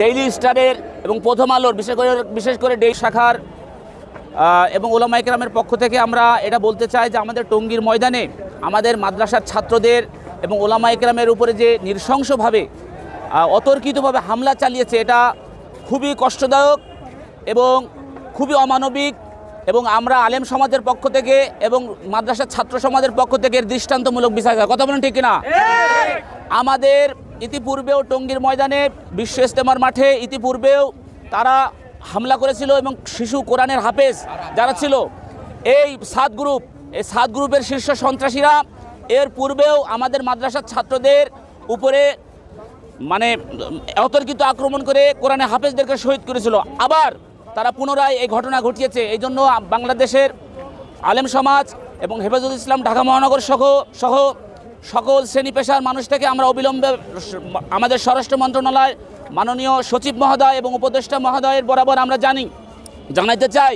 Daily স্টারের এবং প্রথম আলোর বিশেষ করে বিশেষ করে ডেই শাখার এবং ওলামা ইকরামের পক্ষ থেকে আমরা এটা বলতে চাই যে আমাদের টঙ্গীর ময়দানে আমাদের মাদ্রাসার ছাত্রদের এবং ওলামা ইকরামের উপরে যে নৃশংসভাবে অতর্কিতভাবে হামলা চালিয়েছে এটা খুবই কষ্টদায়ক এবং খুবই অমানবিক এবং আমরা আলেম সমাজের পক্ষ থেকে এবং মাদ্রাসার ছাত্র সমাজের পক্ষ থেকে এর দৃষ্টান্তমূলক বিষয়। কথা বলেন ঠিক কিনা? আমাদের ইতিপূর্বেও টঙ্গীর ময়দানে বিশ্ব ইস্তেমার মাঠে ইতিপূর্বেও তারা হামলা করেছিল এবং শিশু কোরআনের হাফেজ যারা ছিল, এই সাত গ্রুপ, এই সাত গ্রুপের শীর্ষ সন্ত্রাসীরা এর পূর্বেও আমাদের মাদ্রাসার ছাত্রদের উপরে মানে অতর্কিত আক্রমণ করে কোরআনে হাফেজদেরকে শহীদ করেছিল। আবার তারা পুনরায় এই ঘটনা ঘটিয়েছে। এই জন্য বাংলাদেশের আলেম সমাজ এবং হেফাজুল ইসলাম, ঢাকা মহানগর সহ সহ সকল শ্রেণি পেশার মানুষ থেকে আমরা অবিলম্বে আমাদের স্বরাষ্ট্র মন্ত্রণালয়, মাননীয় সচিব মহোদয় এবং উপদেষ্টা মহোদয়ের বরাবর আমরা জানি, জানাইতে চাই,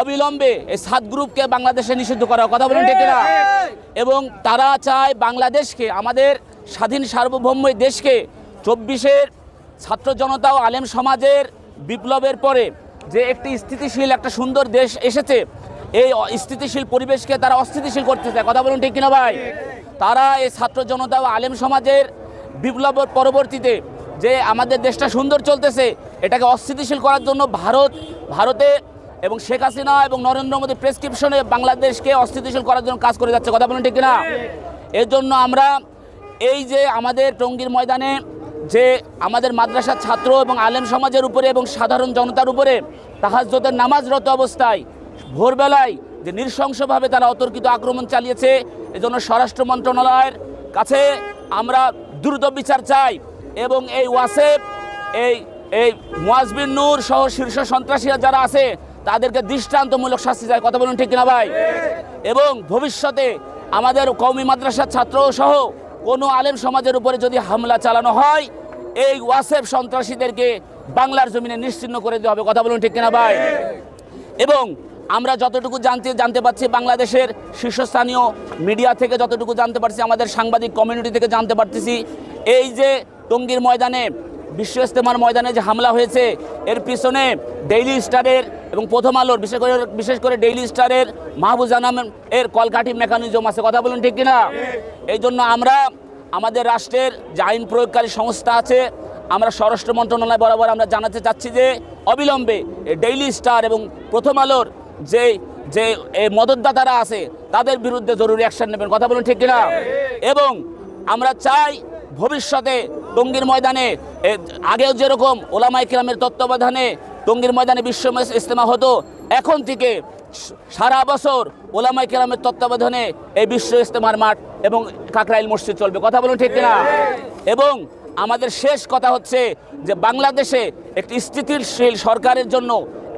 অবিলম্বে এই সাত গ্রুপকে বাংলাদেশে নিষিদ্ধ করার কথা বলেন না এবং তারা চায় বাংলাদেশকে, আমাদের স্বাধীন সার্বভৌম দেশকে চব্বিশের ছাত্র জনতা ও আলেম সমাজের বিপ্লবের পরে যে একটি স্থিতিশীল, একটা সুন্দর দেশ এসেছে এই স্থিতিশীল পরিবেশকে তারা অস্থিতিশীল করতে চায় কথা বলুন ঠিক কিনা ভাই? তারা এই ছাত্র জনতা ও আলেম সমাজের বিপ্লব পরবর্তীতে যে আমাদের দেশটা সুন্দর চলতেছে, এটাকে অস্থিতিশীল করার জন্য ভারত, ভারতে এবং শেখ হাসিনা এবং নরেন্দ্র মোদী প্রেসক্রিপশনে বাংলাদেশকে অস্থিতিশীল করার জন্য কাজ করে যাচ্ছে। কথা বলুন ঠিক কিনা? এর জন্য আমরা এই যে আমাদের টঙ্গীর ময়দানে যে আমাদের মাদ্রাসার ছাত্র এবং আলেম সমাজের উপরে এবং সাধারণ জনতার উপরে তাহাজ্জতের নামাজরত অবস্থায় ভোরবেলায় যে নৃশংসভাবে তারা অতর্কিত আক্রমণ চালিয়েছে, এজন্য স্বরাষ্ট্র মন্ত্রণালয়ের কাছে আমরা দ্রুত বিচার চাই এবং এই ওয়াসেফ, এই এই মুয়াজবিন নূর সহ শীর্ষ সন্ত্রাসীরা যারা আছে, তাদেরকে দৃষ্টান্তমূলক শাস্তি চাই। কথা বলুন ঠিক কিনা ভাই? এবং ভবিষ্যতে আমাদের কওমি মাদ্রাসার ছাত্র সহ কোনো আলেম সমাজের উপরে যদি হামলা চালানো হয়, এই ওয়াসেফ সন্ত্রাসীদেরকে বাংলার জমিনে নিশ্চিন্ন করে দেওয়া হবে। কথা বলুন ঠিক কিনা ভাই? এবং আমরা যতটুকু জানতে জানতে পারছি বাংলাদেশের শীর্ষস্থানীয় মিডিয়া থেকে যতটুকু জানতে পারছি, আমাদের সাংবাদিক কমিউনিটি থেকে জানতে পারতেছি, এই যে টঙ্গীর ময়দানে, বিশ্ব ইস্তেমার ময়দানে যে হামলা হয়েছে, এর পিছনে ডেইলি স্টারের এবং প্রথম আলোর, বিশেষ করে বিশেষ করে ডেইলি স্টারের মাহবুব জানাম এর কলকাঠি মেকানিজম আছে। কথা বলুন ঠিক কিনা? এই জন্য আমরা আমাদের রাষ্ট্রের যে আইন প্রয়োগকারী সংস্থা আছে, আমরা স্বরাষ্ট্র মন্ত্রণালয় বরাবর আমরা জানাতে চাচ্ছি যে, অবিলম্বে ডেইলি স্টার এবং প্রথম আলোর যে যে এই মদতদাতারা আছে, তাদের বিরুদ্ধে জরুরি অ্যাকশন নেবেন। কথা বলুন ঠিক কিনা? এবং আমরা চাই ভবিষ্যতে টঙ্গীর ময়দানে আগেও যেরকম ওলামাই কিরামের তত্ত্বাবধানে টঙ্গীর ময়দানে বিশ্ব ইস্তেমা হতো, এখন থেকে সারা বছর ওলামাই কেরামের তত্ত্বাবধানে এই বিশ্ব ইস্তেমার মাঠ এবং কাকরাইল মসজিদ চলবে। কথা বলুন ঠিক কিনা? এবং আমাদের শেষ কথা হচ্ছে যে বাংলাদেশে একটি স্থিতিশীল সরকারের জন্য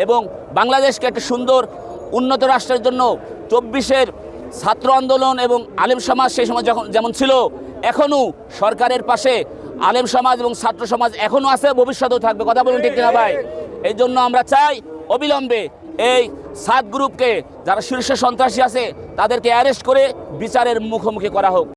এবং বাংলাদেশকে একটি সুন্দর উন্নত রাষ্ট্রের জন্য চব্বিশের ছাত্র আন্দোলন এবং আলেম সমাজ সেই সময় যখন যেমন ছিল, এখনও সরকারের পাশে আলেম সমাজ এবং ছাত্র সমাজ এখনও আছে, ভবিষ্যতেও থাকবে। কথা বলুন ঠিক কিনা ভাই? এই জন্য আমরা চাই অবিলম্বে এই সাত গ্রুপকে, যারা শীর্ষ সন্ত্রাসী আছে, তাদেরকে অ্যারেস্ট করে বিচারের মুখোমুখি করা হোক।